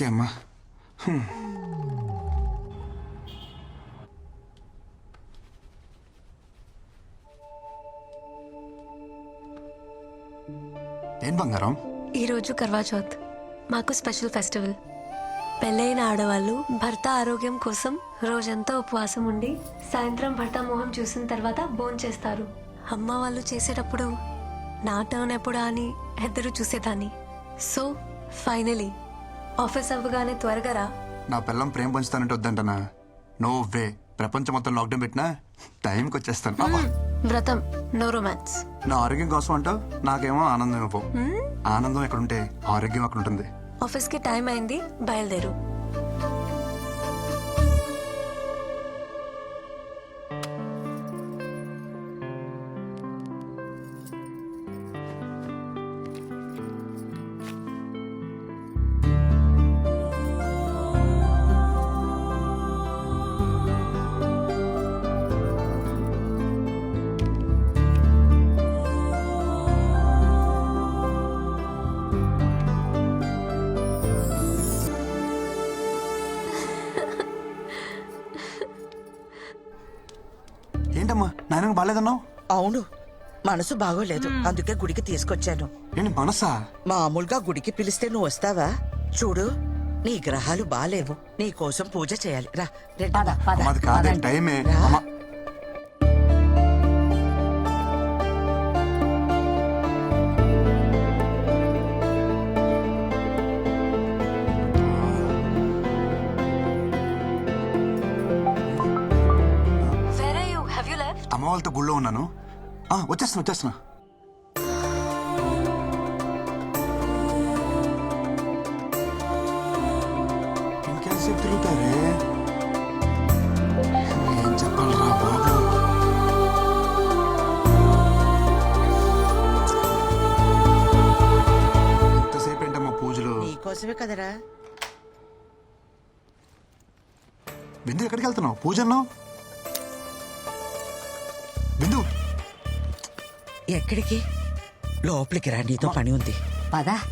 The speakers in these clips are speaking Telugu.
ఓకే అమ్మా. ఏం బంగారం? ఈరోజు కర్వాచౌత్ మాకు స్పెషల్ ఫెస్టివల్. పెళ్ళైన ఆడవాళ్ళు భర్త ఆరోగ్యం కోసం రోజంతా ఉపవాసం ఉండి సాయంత్రం భర్త మొహం చూసిన తర్వాత భోంచేస్తారు అమ్మ వాళ్ళు చేసేటప్పుడు నా టర్న్ ఎప్పుడా అని ఎదురు చూసేదాన్ని. సో ఫైనలీ ఆఫీస్ అవ్వగానే త్వరగా రా. నా పిల్లం ప్రేమ పంచుతానంటే వద్దంటనా? నో వే ప్రపంచం మొత్తం లాక్డౌన్ పెట్టినా టైంకి వచ్చేస్తాను. అబ్బా. వ్రతం. నో రొమాన్స్ నా ఆరోగ్యం కోసం అంటావు? నాకేమో ఆనందం ఇవ్వవు ఆనందం ఎక్కడుంటే ఆరోగ్యం అక్కడ ఉంటుంది ఆఫీస్కి టైం అయింది. బయలుదేరు. నాయనకు బాగాలేదన్నావు? అవును. మనసు బాగోలేదు. అందుకే గుడికి తీసుకొచ్చాను. ఏంటి మనసా? మామూలుగా గుడికి పిలిస్తే నువ్వు వస్తావా? చూడు నీ గ్రహాలు బాలేవు. నీ కోసం పూజ చేయాలి. రా కాదే టైమే. అమ్మా వాళ్ళతో గుళ్ళో ఉన్నాను. వచ్చేస్తున్నా వచ్చేస్తున్నా. ఇంకెంతసేపు తిరుగుతారే? ఏం చెప్పాలరా బాబు? ఎంతసేపు ఏంటమ్మా పూజలు? నీకోసమే కదరా. ఎక్కడికి వెళ్తున్నావు? పూజ అన్నావు? ఎక్కడికి? లోపలికి రా నీతో పని ఉంది. పదా.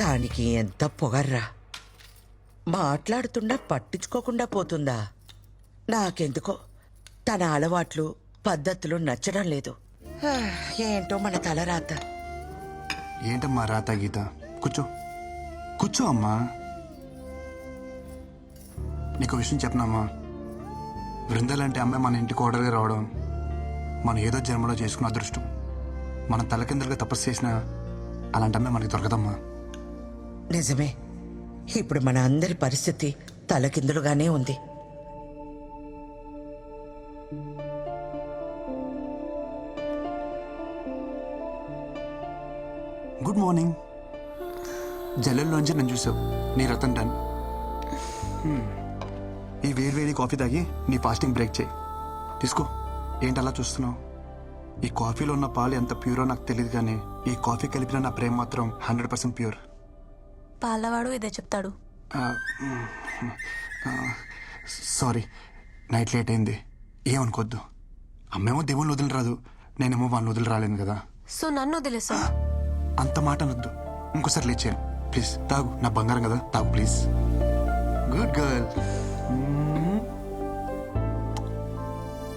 దానికి ఎంత పొగర్రా. మాట్లాడుతున్నా పట్టించుకోకుండా పోతుందా. నాకెందుకో తన అలవాట్లు పద్ధతులు నచ్చడం లేదు. ఏంటో మన తలరాత ఏంటమ్మా రాత గీత? కూర్చో. కూర్చో అమ్మా. నీకు విషయం చెప్పనమ్మా బృందాలంటే అమ్మాయి మన ఇంటికి ఓడలుగా రావడం. మనం ఏదో జన్మలో చేసుకున్న అదృష్టం. మనం తలకిందులుగా తపస్సు చేసినా అలాంటి అమ్మాయి మనకి దొరకదమ్మా. నిజమే. ఇప్పుడు మన అందరి పరిస్థితి తలకిందులుగానే ఉంది. Good morning. జల్లెల్లోంచి నేను చూసావు. నీ రతన్ డన్. ఈ వేడివేడి కాఫీ తాగి నీ ఫాస్టింగ్ బ్రేక్ చేయి. తీసుకో. ఏంటి అలా చూస్తున్నావు? ఈ కాఫీలో ఉన్న పాలు ఎంత ప్యూరో నాకు తెలియదు కానీ ఈ కాఫీ కలిపిన నా ప్రేమ మాత్రం హండ్రెడ్ పర్సెంట్ ప్యూర్. పాలవాడు ఇదే చెప్తాడు. సారీ నైట్ లేట్ అయింది. ఏమనుకోవద్దు అమ్మేమో దేవుళ్ళు వదిలి రాదు నేనేమో వాళ్ళని వదిలి రాలేను కదా. సో నన్ను వదిలేసావు అంత మాట అనొద్దు. ఇంకోసారి లేచాను ప్లీజ్ తాగు నా బంగారం కదా తాగు ప్లీజ్. Good girl.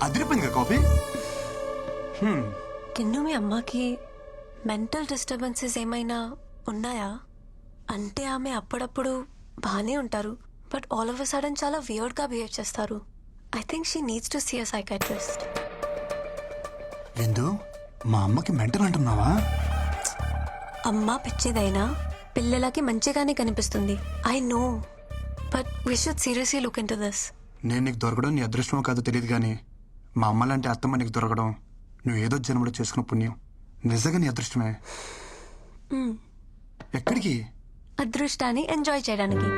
అదిరిపోయింది కదా కాఫీ కిన్ను మీ అమ్మకి మెంటల్ డిస్టర్బెన్సెస్ ఏమైనా ఉన్నాయా? అంటే ఆమె అప్పుడప్పుడు బాగానే ఉంటారు బట్ ఆల్ ఆఫ్ సడన్ చాలా వియర్డ్గా బిహేవ్ చేస్తారు. I think she needs to see a psychiatrist. విందు మా అమ్మకి మెంటల్ అంటున్నావా? అమ్మ పిచ్చిదైనా పిల్లలకి మంచిగానే కనిపిస్తుంది. I know but we should seriously look into this. నేను నీకు దొరకడం నీ అదృష్టమో కాదో తెలియదు కానీ మా అమ్మ లాంటి అత్తమ్మ నీకు దొరకడం నువ్వు ఏదో జన్మలో చేసుకున్న పుణ్యం. నిజంగా నీ అదృష్టమే. ఎక్కడికి? అదృష్టాన్ని ఎంజాయ్ చేయడానికి.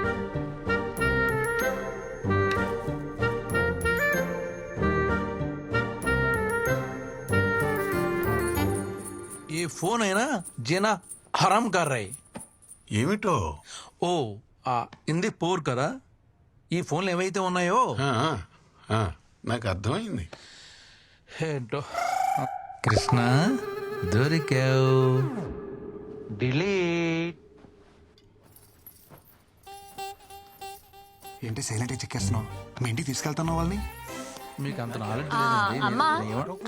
ఏ ఫోన్ అయినా జన హరం కర్రాయి ఏమిటో? ఓ ఆ ఇంది పోర్ కదా? ఈ ఫోన్లు ఏవైతే ఉన్నాయో? నాకు అర్థమైంది. ఏంటో కృష్ణ దొరికావు. డిలీట్. ఏంటి సైలెంట్ చెక్కేస్తున్నావు మీ ఇంటికి తీసుకెళ్తున్నావు వాళ్ళని? మీకు అంత నాలెడ్జ్ ఆ, అమ్మా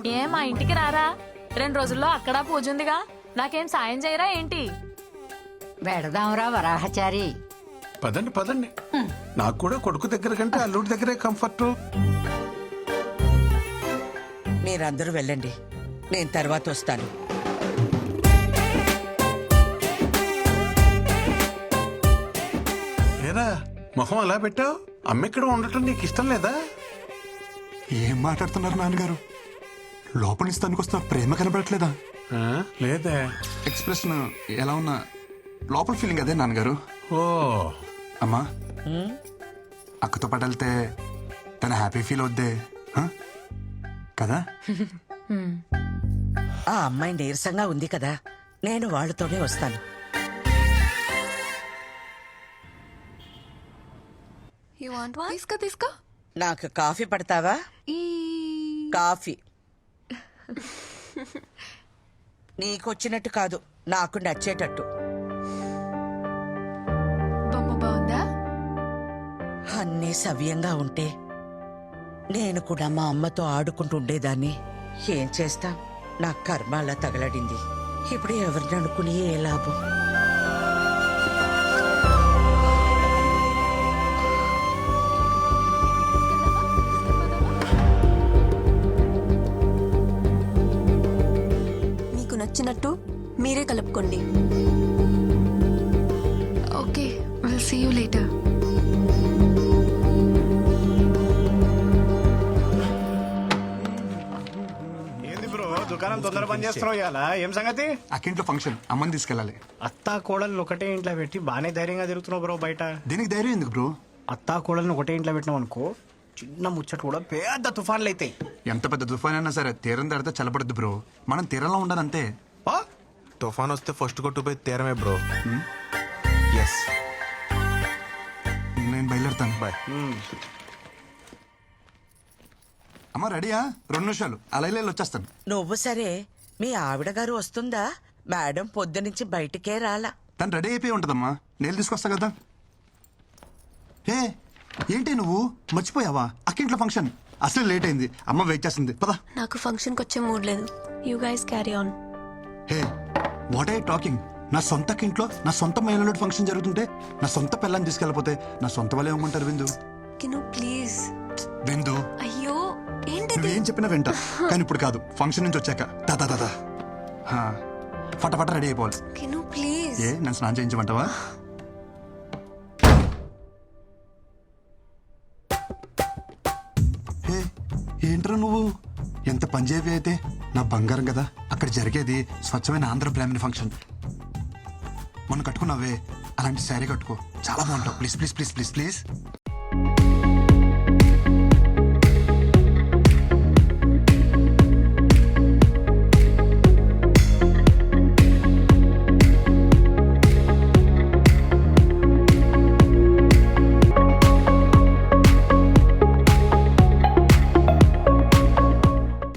ఏ మా ఇంటికి రారా? రెండు రోజుల్లో అక్కడ పూజ ఉందిగా. నాకేం సాయం చేయరా ఏంటి? వెడదాంరా వరాహచారి. పదండి పదండి. నాకు కూడా కొడుకు దగ్గర కంటే అల్లుడి దగ్గరే కంఫర్ట్ మీరందరూ వెళ్ళండి. నేను తర్వాత వస్తాను. ఏరా మొహం అలా పెట్టావు? అమ్మెక్కడ ఉండటం నీకు ఇష్టం లేదా? ఏం మాట్లాడుతున్నారు నాన్నగారు? లోపల నుంచి తనుకొస్తున్న ప్రేమ కనబడట్లేదా? ఆ, లేదే. ఎక్స్ప్రెషన్ ఎలా ఉన్నా లోపల ఫీలింగ్ అదే నాన్నగారు. ఓ. అమ్మా. అక్కతో పాటు వెళ్తే తన హ్యాపీ ఫీల్ అవుద్దే. హ? కదా? ఆ అమ్మాయి నీరసంగా ఉంది కదా. నేను వాళ్ళతోనే వస్తాను. యూ వాంట్ వన్ తీసుకో తీసుకో. నాకు కాఫీ పడతావా? కాఫీ. నీకొచ్చినట్టు కాదు నాకు నచ్చేటట్టు. బొమ్మ బాగుందా? అన్నీ సవ్యంగా ఉంటే నేను కూడా మా అమ్మతో ఆడుకుంటూ ఉండేదాన్ని. ఏం చేస్తా? నా కర్మ అలా తగలడింది. ఇప్పుడు ఎవరిని అనుకుని ఏ లాభం? మీకు నచ్చినట్టు మీరే కలుపుకోండి. దుకాణం తొందర పని చేస్తున్నావు ఇవాళ ఏం సంగతి? అక్కింట్లో ఫంక్షన్ అమ్మని తీసుకెళ్ళాలి. అత్తా కోడలు ఒకటే ఇంట్లో పెట్టి బాగానే ధైర్యంగా తిరుగుతున్నావు బ్రో బయట. దీనికి ధైర్యం ఎందుకు బ్రో? అత్తా కోడలను ఒకటే ఇంట్లో పెట్టినావు అనుకో చిన్న ముచ్చట కూడా పెద్ద తుఫాన్లు అవుతాయి ఎంత పెద్ద తుఫాన్ అయినా సరే తీరం దాడితే చల్లబడద్దు బ్రో. మనం తీరంలో ఉండాలంతే ఆ? తుఫాన్ వస్తే ఫస్ట్ కొట్టుపోయి తీరమే బ్రో. ఎస్ నేను బయలుదేరుతాను. బాయ్. అమ్మ రెడీయా? రెండు నిమిషాలు. అలా ఇలా వచ్చేస్తాను. నువ్వు సరే మీ ఆవిడ గారు వస్తుందా? మేడం పొద్దునుంచి బయటికే రాలా. తను రెడీ అయిపోయి ఉంటుందమ్మా. నేను తీసుకొస్తా కదా. ఏ ఏంటి నువ్వు? మర్చిపోయావా? అక్కింట్లో ఫంక్షన్. అసలు లేట్ అయింది. అమ్మ వెయిట్ చేస్తుంది. పదా. నాకు ఫంక్షన్కి వచ్చే మూడ్ లేదు. You guys carry on hey what I talking నా సొంత ఇంట్లో నా సొంత మహిళలో ఫంక్షన్ జరుగుతుంటే నా సొంత పిల్లని తీసుకెళ్ళిపోతే నా సొంత వాళ్ళు ఏమంటారు విందు? కిను ప్లీజ్ విందు నువ్వేం చెప్పినా వింటా. కానీ ఇప్పుడు కాదు. ఫంక్షన్ నుంచి వచ్చాక. దాదా దాదా ఫటాఫట రెడీ అయిపోవాలి. ప్లీజ్ ఏ నన్ను స్నానం చేయించమంటావా? ఏంట్రా నువ్వు? ఎంత పంజాబీ అయితే? నా బంగారం కదా. అక్కడ జరిగేది స్వచ్ఛమైన ఆంధ్ర బ్రాహ్మణ ఫంక్షన్ మొన్న కట్టుకున్నావే. అలాంటి శారీ కట్టుకో. చాలా బాగుంటావు. Please please please please please